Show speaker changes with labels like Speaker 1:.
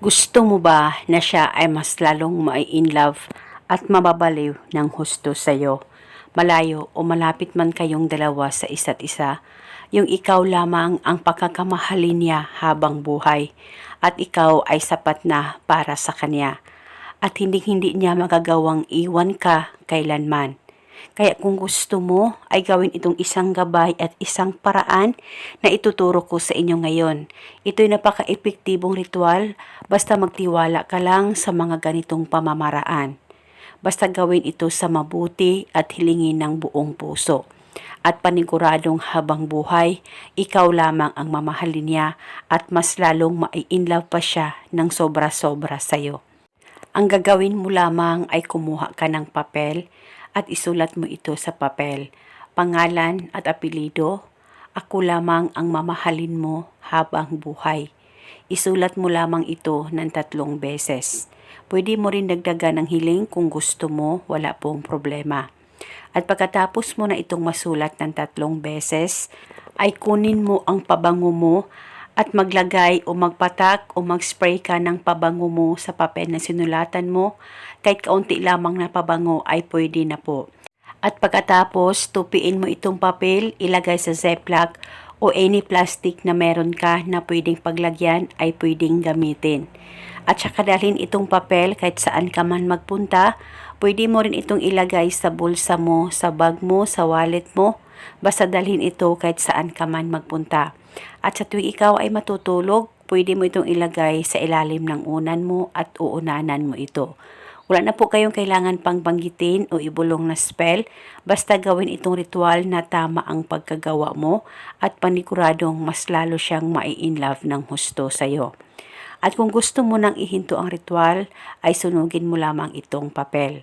Speaker 1: Gusto mo ba na siya ay mas lalong mai-in love at mababaliw ng husto sa'yo? Malayo o malapit man kayong dalawa sa isa't isa, yung ikaw lamang ang pagkakamahalin niya habang buhay at ikaw ay sapat na para sa kanya at hindi-hindi niya magagawang iwan ka kailanman. Kaya kung gusto mo ay gawin itong isang gabay at isang paraan na ituturo ko sa inyo ngayon. Ito'y napaka-epektibong ritual basta magtiwala ka lang sa mga ganitong pamamaraan. Basta gawin ito sa mabuti at hilingin ng buong puso. At paniguradong habang buhay, ikaw lamang ang mamahalin niya at mas lalong mai-inlove pa siya ng sobra-sobra sa'yo. Ang gagawin mo lamang ay kumuha ka ng papel at isulat mo ito sa papel. Pangalan at apelido, ako lamang ang mamahalin mo habang buhay. Isulat mo lamang ito ng tatlong beses. Pwede mo rin dagdagan ng hiling kung gusto mo, wala pong problema. At pagkatapos mo na itong masulat ng tatlong beses, ay kunin mo ang pabango mo at maglagay o magpatak o magspray ka ng pabango mo sa papel na sinulatan mo. Kahit kaunti lamang na pabango ay pwede na po. At pagkatapos, tupiin mo itong papel, ilagay sa Ziploc o any plastic na meron ka na pwedeng paglagyan ay pwedeng gamitin. At saka dalhin itong papel kahit saan ka man magpunta, pwede mo rin itong ilagay sa bulsa mo, sa bag mo, sa wallet mo, basta dalhin ito kahit saan ka man magpunta. At sa tuwing ikaw ay matutulog, pwede mo itong ilagay sa ilalim ng unan mo at uunanan mo ito. Wala na po kayong kailangan pang banggitin o ibulong na spell, basta gawin itong ritual na tama ang pagkagawa mo at paniguradong mas lalo siyang mai-inlove ng husto sa'yo. At kung gusto mo nang ihinto ang ritual, ay sunugin mo lamang itong papel.